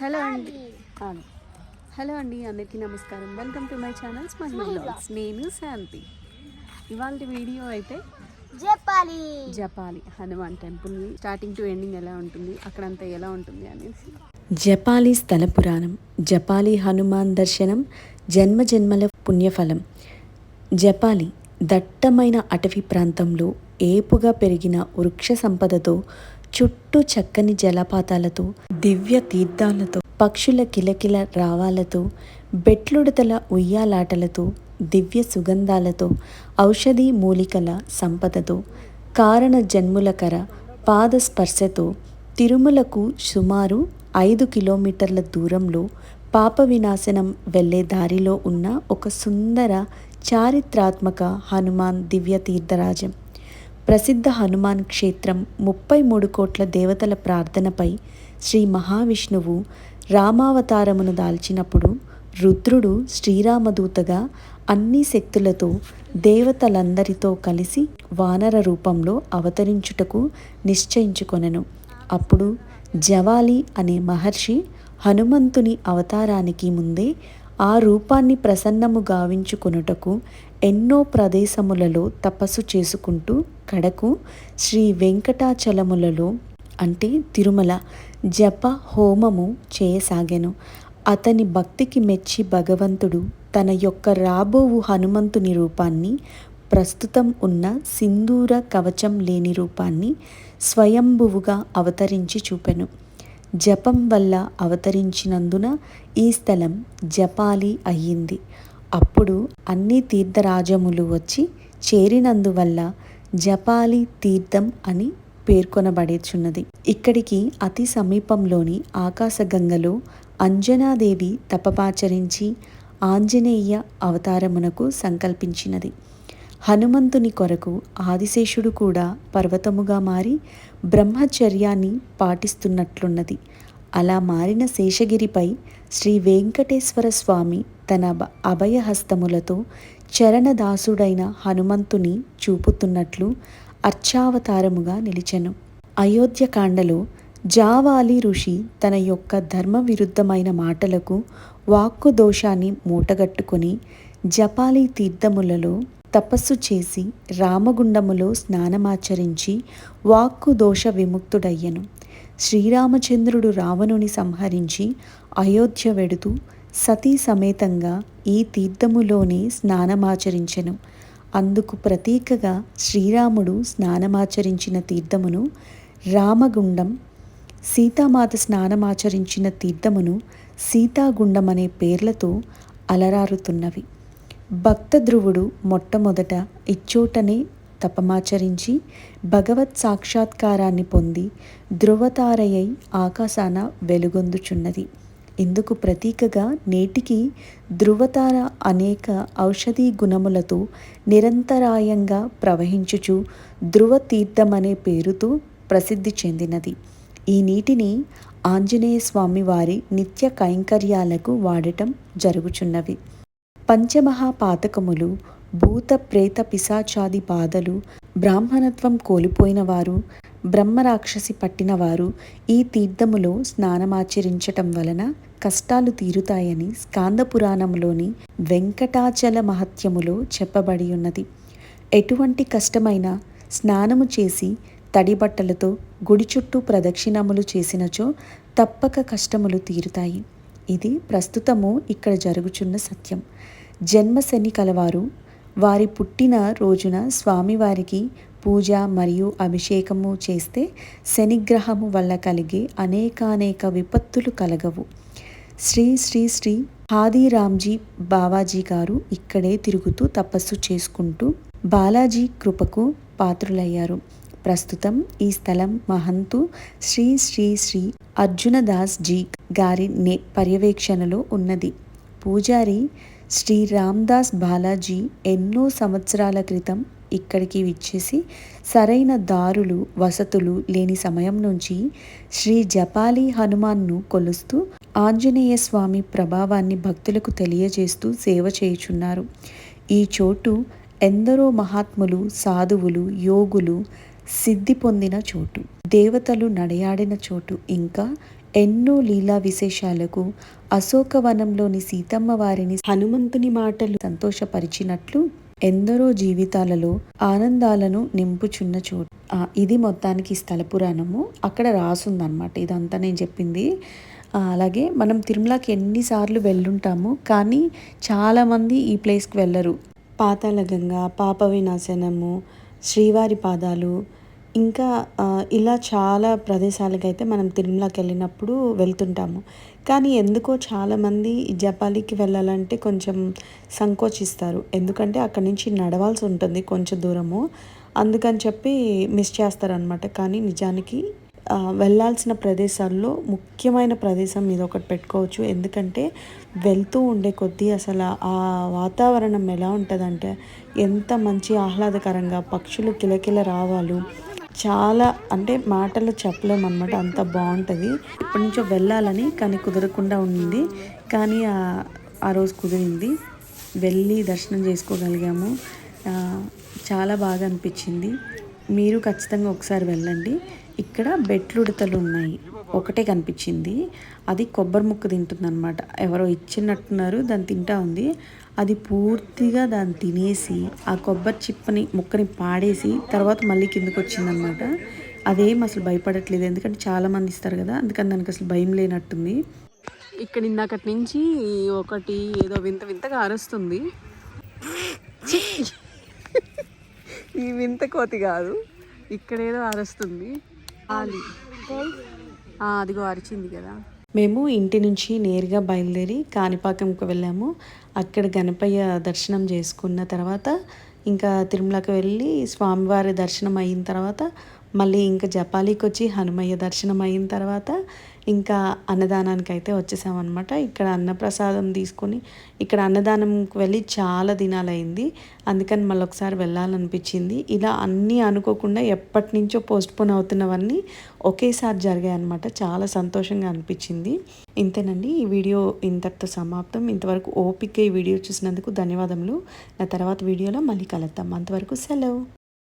Hello అండి. Hello అండి అందరికీ నమస్కారం. Welcome to my channel smile blogs నేను శాంతి. ఇవాళ వీడియో అయితే చెప్పాలి Japali Hanuman temple starting to ending ఎలా ఉంటుంది అక్కడంతా ఎలా ఉంటుంది అనేసి. జపాలి స్థల పురాణం జపాలి హనుమాన్ దర్శనం జన్మ జన్మల పుణ్యఫలం. జపాలి దట్టమైన అటవీ ప్రాంతంలో ఏపుగా పెరిగిన వృక్ష సంపదతో చుట్టూ చక్కని జలపాతాలతో దివ్య తీర్థాలతో పక్షుల కిలకిల రావాలతో బెట్లుడతల ఉయ్యాలాటలతో దివ్య సుగంధాలతో ఔషధి మూలికల సంపదతో కారణ జన్ములకర పాద స్పర్శతో తిరుమలకు సుమారు ఐదు కిలోమీటర్ల దూరంలో పాప వినాశనం వెళ్ళే దారిలో ఉన్న ఒక సుందర చారిత్రాత్మక హనుమాన్ దివ్య తీర్థరాజం. ప్రసిద్ధ హనుమాన్ క్షేత్రం ముప్పై మూడు కోట్ల దేవతల ప్రార్థనపై శ్రీ మహావిష్ణువు రామావతారమును దాల్చినప్పుడు రుద్రుడు శ్రీరామదూతగా అన్ని శక్తులతో దేవతలందరితో కలిసి వానర రూపంలో అవతరించుటకు నిశ్చయించుకొనెను. అప్పుడు జవాలి అనే మహర్షి హనుమంతుని అవతారానికి ముందే ఆ రూపాన్ని ప్రసన్నము గావించుకొనుటకు ఎన్నో ప్రదేశములలో తపస్సు చేసుకుంటూ కడకు శ్రీ వెంకటాచలములలో అంటే తిరుమల జప హోమము చేయసాగాను. అతని భక్తికి మెచ్చి భగవంతుడు తన యొక్క రాబోవు హనుమంతుని రూపాన్ని ప్రస్తుతం ఉన్న సింధూర కవచం లేని రూపాన్ని స్వయంభువుగా అవతరించి చూపెను. జపం వల్ల అవతరించినందున ఈ స్థలం జపాలి అయ్యింది. అప్పుడు అన్ని తీర్థరాజములు వచ్చి చేరినందువల్ల జపాలి తీర్థం అని పేర్కొనబడేచున్నది. ఇక్కడికి అతి సమీపంలోని ఆకాశగంగలో అంజనాదేవి తపపాచరించి ఆంజనేయ అవతారమునకు సంకల్పించినది. హనుమంతుని కొరకు ఆదిశేషుడు కూడా పర్వతముగా మారి బ్రహ్మచర్యాన్ని పాటిస్తున్నట్లున్నది. అలా మారిన శేషగిరిపై శ్రీ వెంకటేశ్వర స్వామి తన అభయహస్తములతో చరణదాసుడైన హనుమంతుని చూపుతున్నట్లు అర్చావతారముగా నిలిచెను. అయోధ్యకాండలో జావాలి ఋషి తన యొక్క ధర్మ విరుద్ధమైన మాటలకు వాక్కు దోషాన్ని మూటగట్టుకొని జపాలి తీర్థములలో తపస్సు చేసి రామగుండములో స్నానమాచరించి వాక్కు దోష విముక్తుడయ్యను. శ్రీరామచంద్రుడు రావణుని సంహరించి అయోధ్య వెడుతూ సతీ సమేతంగా ఈ తీర్థములోనే స్నానమాచరించెను. అందుకు ప్రతీకగా శ్రీరాముడు స్నానమాచరించిన తీర్థమును రామగుండం సీతామాత స్నానమాచరించిన తీర్థమును సీతాగుండం అనే పేర్లతో అలరారుతున్నవి. భక్త ధ్రువుడు మొట్టమొదట ఇచ్చోటనే తపమాచరించి భగవత్ సాక్షాత్కారాన్ని పొంది ధ్రువతారయై ఆకాశాన వెలుగొందుచున్నది. ఇందుకు ప్రతీకగా నేటికి ధ్రువతార అనేక ఔషధీ గుణములతో నిరంతరాయంగా ప్రవహించుచు ధ్రువ అనే పేరుతో ప్రసిద్ధి చెందినది. ఈ నీటిని ఆంజనేయ స్వామి వారి నిత్య కైంకర్యాలకు వాడటం జరుగుచున్నవి. పంచమహాపాతకములు భూత ప్రేత పిశాచాది బాధలు బ్రాహ్మణత్వం కోల్పోయిన వారు బ్రహ్మరాక్షసి పట్టినవారు ఈ తీర్థములో స్నానమాచరించటం వలన కష్టాలు తీరుతాయని స్కాందపురాణంలోని వెంకటాచల మహత్యములో చెప్పబడి ఉన్నది ఎటువంటి కష్టమైన స్నానము చేసి తడి బట్టలతో గుడి చుట్టూ ప్రదక్షిణములు చేసినచో తప్పక కష్టములు తీరుతాయి. ఇది ప్రస్తుతము ఇక్కడ జరుగుచున్న సత్యం. జన్మశని కలవారు వారి పుట్టిన రోజున స్వామివారికి పూజ మరియు అభిషేకము చేస్తే శనిగ్రహము వల్ల కలిగే అనేకానేక విపత్తులు కలగవు. శ్రీ శ్రీ శ్రీ హాదీరామ్జీ బావాజీ గారు ఇక్కడే తిరుగుతూ తపస్సు చేసుకుంటూ బాలాజీ కృపకు పాత్రులయ్యారు. ప్రస్తుతం ఈ స్థలం మహంతు శ్రీ శ్రీ శ్రీ అర్జునదాస్ జీ గారి నే పర్యవేక్షణలో ఉన్నది. పూజారి శ్రీ రామ్దాస్ బాలాజీ ఎన్నో సంవత్సరాల క్రితం ఇక్కడికి విచ్చేసి సరైన దారులు వసతులు లేని సమయం నుంచి శ్రీ జపాలి హనుమాన్ను కొలుస్తూ ఆంజనేయ స్వామి ప్రభావాన్ని భక్తులకు తెలియజేస్తూ సేవ చేయుచున్నారు. ఈ చోటు ఎందరో మహాత్ములు సాధువులు యోగులు సిద్ధి పొందిన చోటు. దేవతలు నడయాడిన చోటు. ఇంకా ఎన్నో లీలా విశేషాలకు అశోకవనంలోని సీతమ్మ వారిని హనుమంతుని మాటలు సంతోషపరిచినట్లు ఎందరో జీవితాలలో ఆనందాలను నింపుచున్న చోటు. ఇది మొత్తానికి స్థల పురాణము. అక్కడ రాసుందనమాట ఇదంతా నేను చెప్పింది. అలాగే మనం తిరుమలకి ఎన్నిసార్లు వెళ్ళుంటాము కానీ చాలామంది ఈ ప్లేస్కి వెళ్ళరు. పాతాళ గంగ పాప వినాశనము శ్రీవారి పాదాలు ఇంకా ఇలా చాలా ప్రదేశాలకైతే మనం తిరుమలకి వెళ్ళినప్పుడు వెళ్తుంటాము. కానీ ఎందుకో చాలామంది జపాలికి వెళ్ళాలంటే కొంచెం సంకోచిస్తారు. ఎందుకంటే అక్కడి నుంచి నడవాల్సి ఉంటుంది కొంచెం దూరము. అందుకని చెప్పి మిస్ చేస్తారనమాట కానీ నిజానికి వెళ్ళాల్సిన ప్రదేశాల్లో ముఖ్యమైన ప్రదేశం ఇది ఒకటి పెట్టుకోవచ్చు. ఎందుకంటే వెళ్తూ ఉండే కొద్దీ అసలు ఆ వాతావరణం ఎలా ఉంటుందంటే ఎంత మంచి ఆహ్లాదకరంగా పక్షులు కిలకిల రావాలు చాలా అంటే మాటలు చెప్పలేమన్నమాట. అంత బాగుంటుంది. ఇప్పటి నుంచో వెళ్ళాలని కానీ కుదరకుండా ఉంది. కానీ ఆ- రోజు కుదిరింది. వెళ్ళి దర్శనం చేసుకోగలిగాము. చాలా బాగా అనిపించింది. మీరు ఖచ్చితంగా ఒకసారి వెళ్ళండి. ఇక్కడ బెట్లుడతలు ఉన్నాయి ఒకటే కనిపించింది. అది కొబ్బరి ముక్క తింటుందన్నమాట. ఎవరో ఇచ్చినట్టున్నారు దాన్ని తింటా ఉంది. అది పూర్తిగా దాన్ని తినేసి ఆ కొబ్బరి చిప్పని ముక్కని పాడేసి తర్వాత మళ్ళీ కిందకు వచ్చిందనమాట అదేం అసలు భయపడట్లేదు. ఎందుకంటే చాలామంది ఇస్తారు కదా అందుకని దానికి అసలు భయం లేనట్టుంది. ఇక్కడ ఇందాకటి నుంచి ఒకటి ఏదో వింత వింతగా అరుస్తుంది. ఈ వింత కోతి కాదు ఇక్కడ ఏదో అరుస్తుంది. అదిగో అరిచింది కదా. మేము ఇంటి నుంచి నేరుగా బయలుదేరి కాణిపాకంకి వెళ్ళాము. అక్కడ గణపయ్య దర్శనం చేసుకున్న తర్వాత ఇంకా తిరుమలకి వెళ్ళి స్వామివారి దర్శనం అయిన తర్వాత మళ్ళీ ఇంకా జపాలికి వచ్చి హనుమయ్య దర్శనం అయిన తర్వాత ఇంకా అన్నదానానికి అయితే వచ్చేసామన్నమాట. ఇక్కడ అన్నప్రసాదం తీసుకొని ఇక్కడ అన్నదానంకి వెళ్ళి చాలా దినాలైంది అందుకని మళ్ళీ ఒకసారి వెళ్ళాలనిపించింది. ఇలా అన్నీ అనుకోకుండా ఎప్పటి నుంచో పోస్ట్పోన్ అవుతున్నవన్నీ ఒకేసారి జరిగాయి అనమాట చాలా సంతోషంగా అనిపించింది. ఇంతేనండి. ఈ వీడియో ఇంతటితో సమాప్తం. ఇంతవరకు ఓపిక ఈ వీడియో చూసినందుకు ధన్యవాదములు. నా తర్వాత వీడియోలో మళ్ళీ కలుద్దాం. అంతవరకు సెలవు.